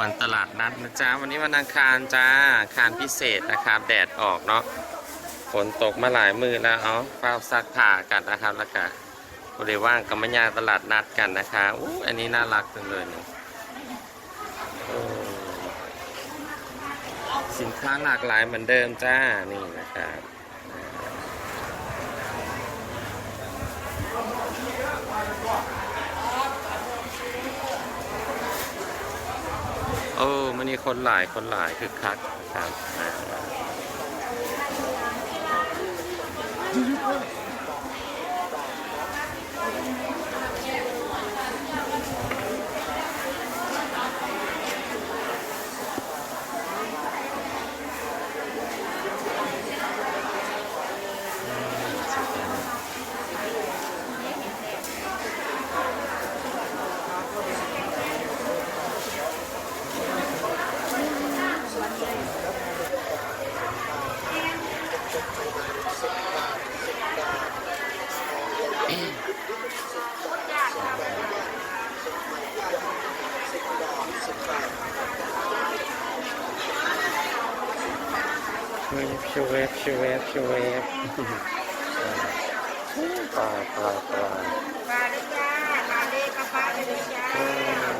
วันตลาดนัดนะจ๊ะ วันนี้วันอังคารจ้าอังคารพิเศษนะครับ แดดออกเนาะ ฝนตกมาหลายมือแล้ว เอาเฝ้าซักผ้ากันนะครับ แล้วก็บริว่างกับมายาตลาดนัดกันนะคะอู้อันนี้น่ารักจังเลยเนี่โอ้สินค้าหลากหลายเหมือนเดิมจ้า นี่นะครับ อ้มันนี่คนหลายคนหลายคือคักครับ เวฟชเวฟชเวฟชเวฟปลาปลาปลาปลาเลยจ้าปลาเล็กกับปลาเลยจ้าอืม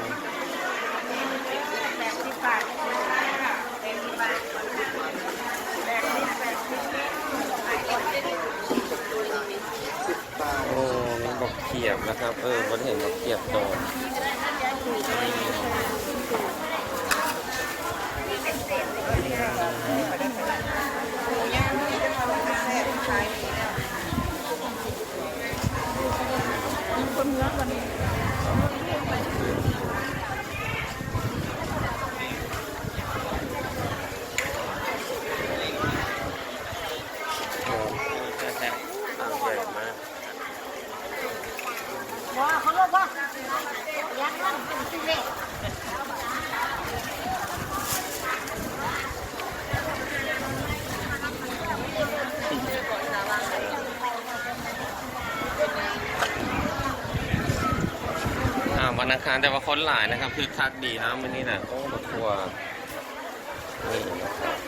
แบบสิบบาทจ้าเป็นสิบบาทแบบสิบแบบสิบโอ้มีบอกเขียบนะครับ เออบนเห็นบอกเขียบโดน ว่าเขาบอกว่ายักษ์นั่นเป็นสิเล็ วันอังคารแต่ว่าคนหลายนะครับ คือคักดีนะวันนี้นะโอ้บักทัวนี่นะครับ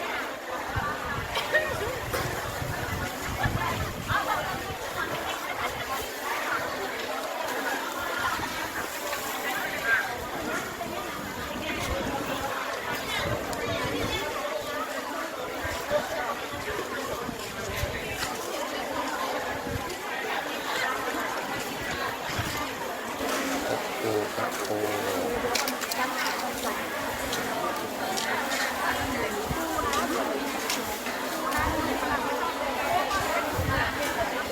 ปูกับปู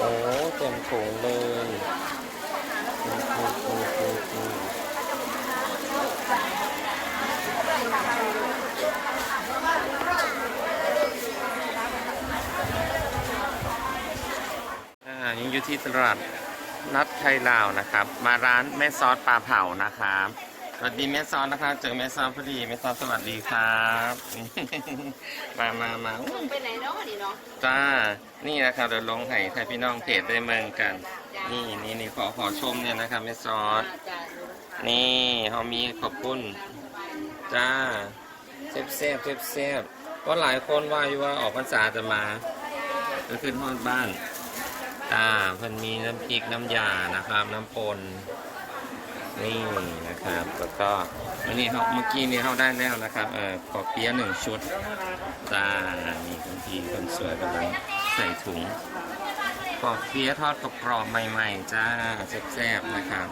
โอ้เต็มถุงเลยยังอยู่ที่ตลาดนัดไทยลาวนะครับ มาร้านแม่ซอสปลาเผานะครับ สวัสดีแม่ซอสนะครับเจอแม่ซอสพอดีแม่ซอสสวัสดีครับ มามามาไปไหนเนาะนี่เนาะจ้า นี่นะครับเดี๋ยวลงให้ใครพี่น้องเพจได้เมืองกัน นี่นี่นี่ขอขอชมเนี่ยนะครับแม่ซอสจ้านี่เขามีขอบคุณจ้าเซฟเซฟเซฟเซฟก็หลายคนว่าอยู่ว่าออกพรรษาจะมาจะขึ้นห้องบ้านอ่าเพิ่นมีน้ำพริกน้ำยานะครับ น้ำปน นี่นะครับแล้วก็วันนี้เขาเมื่อกี้นี้เขาได้แล้วนะครับเออขอเปี๊ยะหนึ่งชุดจ้านี่คุณพี่คนสวยกำลังใส่ถุงขอเปี๊ยะทอดกรอบๆใหม่ๆจ้าแซ่บๆนะครับ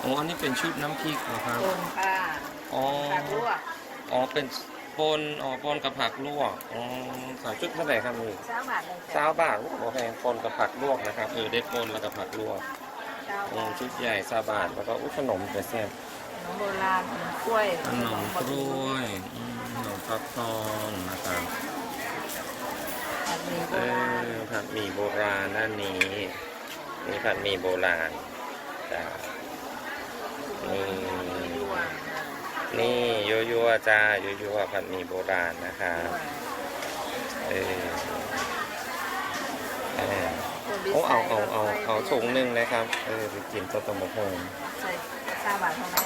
โอ้อันนี้เป็นชุดน้ำพริกเหรอครับโดนค่ะอ๋อผักลวกอ๋อเป็นปนอ๋อปนกับผักลวกอ๋อสามชุดเท่าไหร่ครับนี่เช้าบาทเลยสาจ้าวบาทโอเคปนกับผักลวกนะครับเออได้ปนแล้วกับผักลวก เช้าอืบามทชุดใหญ่ซาบาทแล้วก็อุ้ยขนมแต่แซ่บขนมโบราณขนมกล้วยขนมกล้วยอืมขนมฟักทองนะครับผัดหมี่โบเอราณอผัดหมี่โบราณด้านนี้นี่ผัดหมี่โบราณจ้านี่ลวกนี่ ยัวยัวๆจ้ายัวยัวๆผัดหมี่โบราณนะครับเออเออ โอ้เอาเอาเอาเอาถุงหนึ่งนะครับเออไปกินตัวตมะฮงใส่ชาบาทเท่าไหร่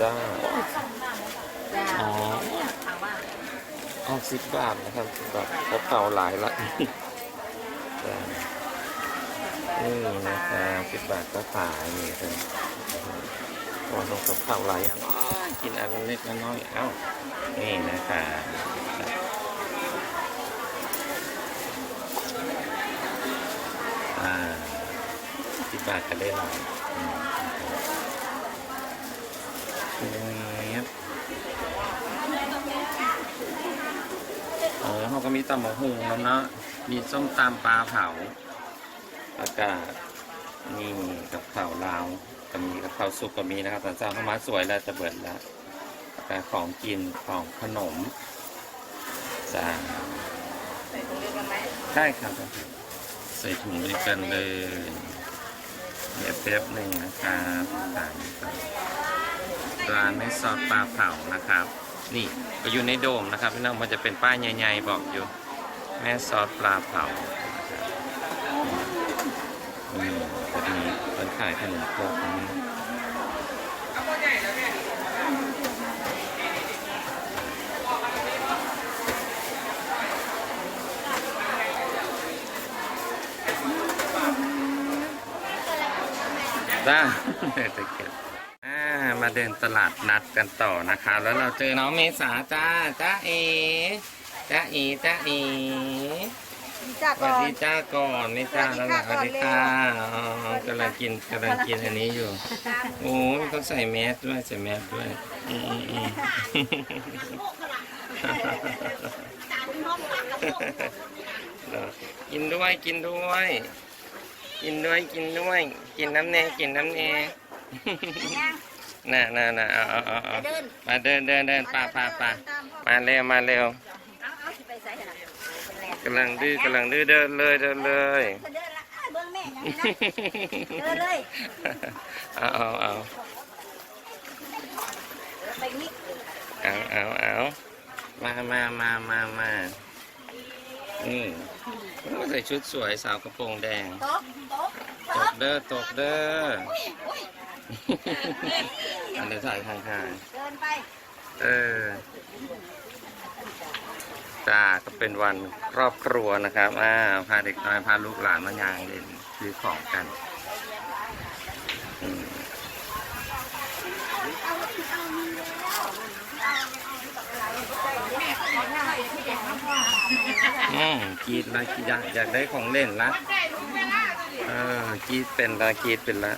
จ้าจ้าอ๋อเอาว่าเอาสิบบาทนะครับสิบบาทเขาเก่าหลายละจ้านี่นะครับสิบบาทก็ขายนี่ครับพอลงกับข้าวหลายอย่างอ้ายกินอันเล็กน้อยๆเอ้านี่นะครับอ่าสิบบาทก็ได้หลายอืมครับเออเขาก็มีตำหมกหูแล้วเนาะมีส้มตำปลาเผาแล้วก็นี่กับข้าวลาวก็มีกับข้าวสุกก็มีนะครับตอนเช้าเข้ามาสวยแล้วจะเบิดแล้วแล้วก็ของกินของขนมจ้าใส่ตรงนี้กันไหมได้ครับใส่ถุงด้วยกันเลย เดี๋ยวแป๊บหนึ่งนะครับตามครับร้านไม่ซอสปลาเผานะครับ นี่ก็อยู่ในโดมนะครับพี่น้องมันจะเป็นป้ายใหญ่ๆบอกอยู่ แม่ซอสปลาเผานะครับอืมจะมีคนขายขนมครกนี้ จ้าตะเกียบอ่ามาเดินตลาดนัดกันต่อนะคะ แล้วเราเจอน้องเมษาจ้าจ้าเอจ้าเอจ้าเอจ้าสวัก่สอนดีจ้าก่อนนี่จ้าสวัแล้วสดีล่ะค่ะสวัสดีค่ะอ๋อกำลังกินกำลังกินอันนี้อยู่ โอ้ยเขาใส่แมสด้วยใส่แมสด้วยอืมอืมอืมเหรอกินด้วยกินด้วย กินด้วยกินด้วย กินน้ำแน่กินน้ำแน่น่ะน่ะน่ะเอาเอาเอาเอาเดินมาเดินเดินเดินป่าป่าป่ามาเร็วมาเร็วเอาเอาสิไปใส่ขนาดเป็นแรงกำลังดื้อกำลังดื้อเดินเลยเดินเลยเดินละอ้ายเบิ่งแม่ยังไงนะเดินเลยเอาเอาเอาไปนิกเอาเอาเอามามามามามาอืมโอ้ ใส่ชุดสวยสาวกระโปรงแดงโต๊ะโต๊ะตกเด้อตกเด้ออันเดี๋ยวถ่ายข้างเดินไปๆเออจ้าก็เป็นวันครอบครัวนะครับอ่าพาเด็กน้อยพาลูกหลานมายางเล่นซื้อของกันอืม อืมกรีดละกรีดอยากอยากได้ของเล่นละเออกรีดเป็นละกรีดเป็นละ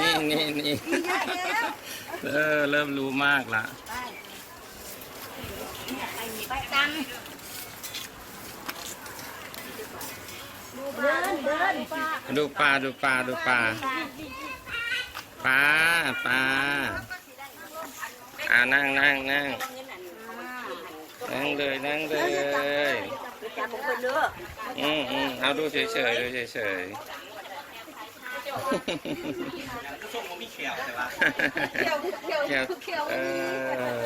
นี่นี่นี่เอะแล้วเอเริ่มรู้มากละไปไปไปตังเดินเดินป้าดูปลาดูปลาดูปลา ปลาปลาอ่านั่งนั่งนั่งนั่งเลยนั่งเลยอืมอืมเอาดูเฉยเฉยดูเฉยเฉยเออ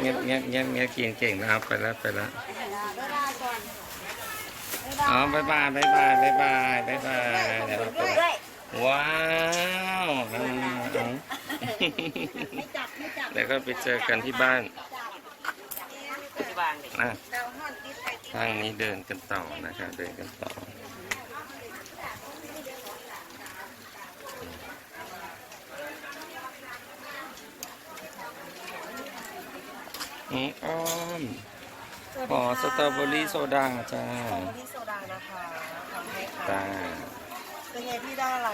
เงียบเงียบเงียบเงียบกินเก่งนะครับไปแล้วไปแล้วอ๋อบายบายบายบายบายบายบายเดี๋ยวเราไป ว้าวแล้วก็ไปเจอกันที่บ้านอะทางนี้เดินกันต่อนะครับเดินกันต่อนี่อ้อมขอสตรอเบอรี่โซดาจ้าสตรอเบอรี่โซดานะคะจ้า เป็นไงพี่ได้อะไร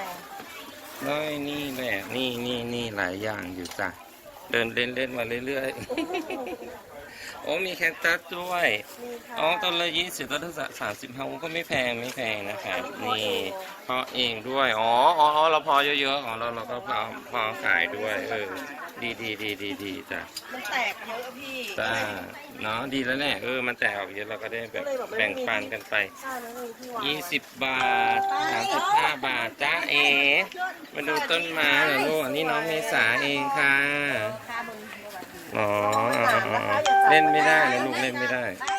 น้อยนี่แหละนี่นี่นี่หลายอย่างอยู่จ้ะ เดินเล่นเล่นมาเรื่อยๆ อ้มีแคคตัสด้วยมีค่ะอ๋อต้นละยี่สิบต้นละสามสิบห้าก็ไม่แพงไม่แพงนะครับนี่เพาะเองด้วยอ๋ออ๋ออ๋อเราเพอเยอะๆอ๋อเราเราก็เพอพอขายด้วยเออดีดีดีดีดีจ้ะมันแตกเยอะพี่จ้าเนาะดีแล้วแหละเออมันแตกออกเยอะเราก็ได้แบบแบ่งปันกันไปใช่มันมีที่วางยี่สิบบาทสามสิบห้าบาทจ้าเอมาดูต้นไม้เหรอลูกอันนี้น้องเมษาเองค่ะค่ามึง อ๋ออ๋ออ๋อเล่นไม่ได้นะลูกเล่นไม่ได้ได้